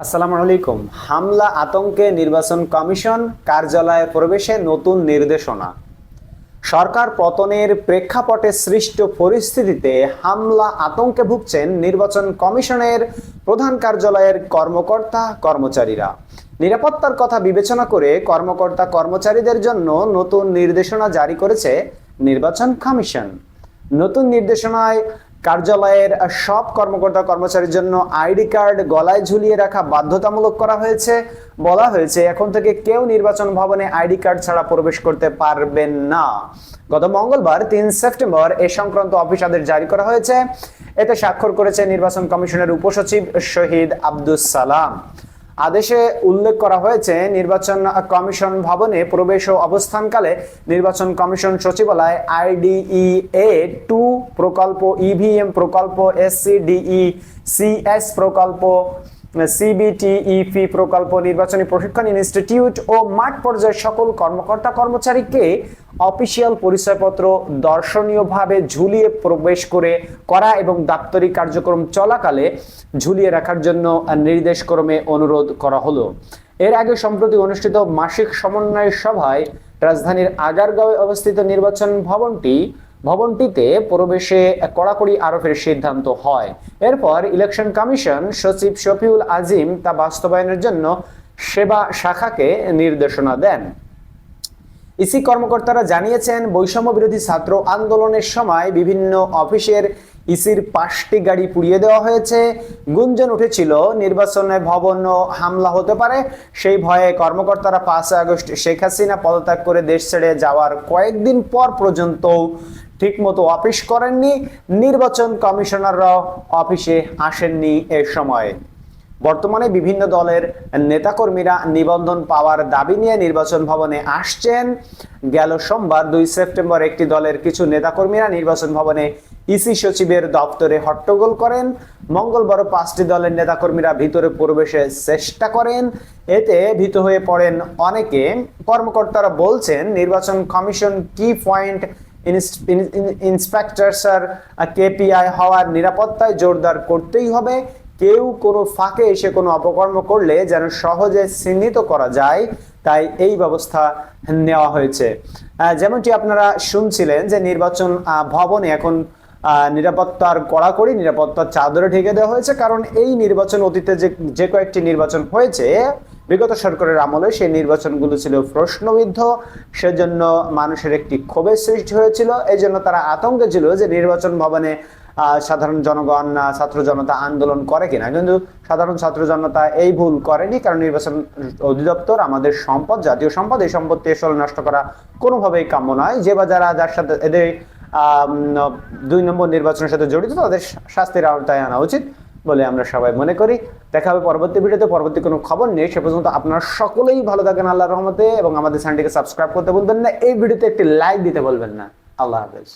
আসসালামু আলাইকুম। হামলা আতঙ্কে নির্বাচন কমিশন কার্যালয়ে প্রবেশে নতুন নির্দেশনা। সরকার পতনের প্রেক্ষাপটে সৃষ্ট পরিস্থিতিতে হামলা আতঙ্কে ভুগছেন নির্বাচন কমিশনের প্রধান কার্যালয়ের কর্মকর্তা কর্মচারীরা। নিরাপত্তার কথা বিবেচনা করে কর্মকর্তা কর্মচারীদের জন্য নতুন নির্দেশনা জারি করেছে নির্বাচন কমিশন। নতুন নির্দেশনায় কার্যালয়ের সব কর্মকর্তা কর্মচারীর জন্য আইডি কার্ড গলায় ঝুলিয়ে রাখা বাধ্যতামূলক করা হয়েছে। বলা হয়েছে, এখন থেকে কেউ নির্বাচন ভবনে আইডি কার্ড ছাড়া প্রবেশ করতে পারবেন না। গত মঙ্গলবার, তিন সেপ্টেম্বর, এ সংক্রান্ত অফিস আদেশ জারি করা হয়েছে। এতে স্বাক্ষর করেছে নির্বাচন কমিশনের উপসচিব শহীদ আব্দুস সালাম। আদেশে উল্লেখ করা হয়েছে, নির্বাচন কমিশন ভবনে প্রবেশ ও অবস্থানকালে নির্বাচন কমিশন সচিবালয় আইডিই এ টু প্রকল্প, ইভিএম প্রকল্প এসসিডিই সিএস প্রকল্প সিবিটিইপি প্রকল্প নির্বাচনী প্রশিক্ষণ ইনস্টিটিউট ও মাঠ পর্যায়ের সকল কর্মকর্তা কর্মচারীকে অফিসিয়াল পরিচয়পত্র দর্শনীয়ভাবে ঝুলিয়ে প্রবেশ করে করা এবং দাপ্তরিক কার্যক্রম চলাকালে ঝুলিয়ে রাখার জন্য নির্দেশক্রমে অনুরোধ করা হলো। এর আগে সম্প্রতি অনুষ্ঠিত মাসিক সমন্বয় সভায় রাজধানীর আগারগাঁওয়ে অবস্থিত নির্বাচন ভবনটি ভবনটিতে প্রবেশে কড়াকড়ি আরোপের সিদ্ধান্ত হয়। এরপর ইলেকশন কমিশন সচিব শফিউল আজিম তা বাস্তবায়নের জন্য সেবা শাখাকে নির্দেশনা দেন। ইসি কর্মকর্তারা জানিয়েছেন, বৈষম্য বিরোধী ছাত্র আন্দোলনের সময় বিভিন্ন অফিসের ইসির পাঁচটি গাড়ি পুড়িয়ে দেওয়া হয়েছে। গুঞ্জন উঠেছিল, নির্বাচনে ভবন হামলা হতে পারে। সেই ভয়ে কর্মকর্তারা পাঁচ আগস্ট শেখ হাসিনা পদত্যাগ করে দেশ ছেড়ে যাওয়ার কয়েকদিন পর পর্যন্ত ঠিকমতো অফিস করেননি, নির্বাচন কমিশনাররাও অফিসে আসেননি এ সময়। বর্তমানে বিভিন্ন দলের নেতাকর্মীরা নিবন্ধন পাওয়ার দাবি নিয়ে নির্বাচন ভবনে আসছেন। গেল সোমবার, দুই সেপ্টেম্বর, একটি দলের কিছু নেতাকর্মীরা নির্বাচন ভবনে ইসি সচিবের দপ্তরে হট্টগোল করেন। মঙ্গলবার পাঁচটি দলের নেতাকর্মীরা ভিতরে প্রবেশের চেষ্টা করেন। এতে ভীত হয়ে পড়েন অনেকে। কর্মকর্তারা বলছেন, নির্বাচন কমিশন কি পয়েন্ট ইন্সপেক্টর স্যার কেপিআই হওয়ার নিরাপত্তায় জোরদার করতেই হবে। কেউ কোনো ফাঁকে এসে কোনো অপকর্ম করলে যেন সহজে চিহ্নিত করা যায়, তাই এই ব্যবস্থা নেওয়া হয়েছে। যেমনটি আপনারা শুনছিলেন যে নির্বাচন ভবনে এখন নিরাপত্তার কড়াকড়ি, নিরাপত্তার চাদরে ঢেকে দেওয়া হয়েছে। কারণ এই নির্বাচন অতীতে যে যে কয়েকটি নির্বাচন হয়েছে বিগত সরকারের আমলে সেই নির্বাচনগুলো ছিল প্রশ্নবিদ্ধ, সেজন্য মানুষের একটি ক্ষোভের সৃষ্টি হয়েছিল। এই জন্য তারা আতঙ্কে ছিল যে নির্বাচন ভবনে সাধারণ জনগণ ছাত্র জনতা আন্দোলন করে কিনা। কিন্তু সাধারণ ছাত্র জনতা এই ভুল করেনি, কারণ নির্বাচন অধিদপ্তর আমাদের সম্পদ, জাতীয় সম্পদ, এই সম্পত্তি আসলে নষ্ট করা কোনোভাবেই কাম্য নয়। যে বা যারা যার সাথে এদের দুই নম্বর নির্বাচনের সাথে জড়িত, তাদের শাস্তির আওতায় আনা উচিত বলে আমরা সবাই মনে করি। দেখা হবে পরবর্তী ভিডিওতে। পরবর্তী কোনো খবর নেই সে পর্যন্ত আপনারা সকলেই ভালো থাকেন আল্লাহ রহমতে এবং আমাদের চ্যানেলটিকে সাবস্ক্রাইব করতে বলবেন না। এই ভিডিওতে একটি লাইক দিতে বলবেন না। আল্লাহ হাফেজ।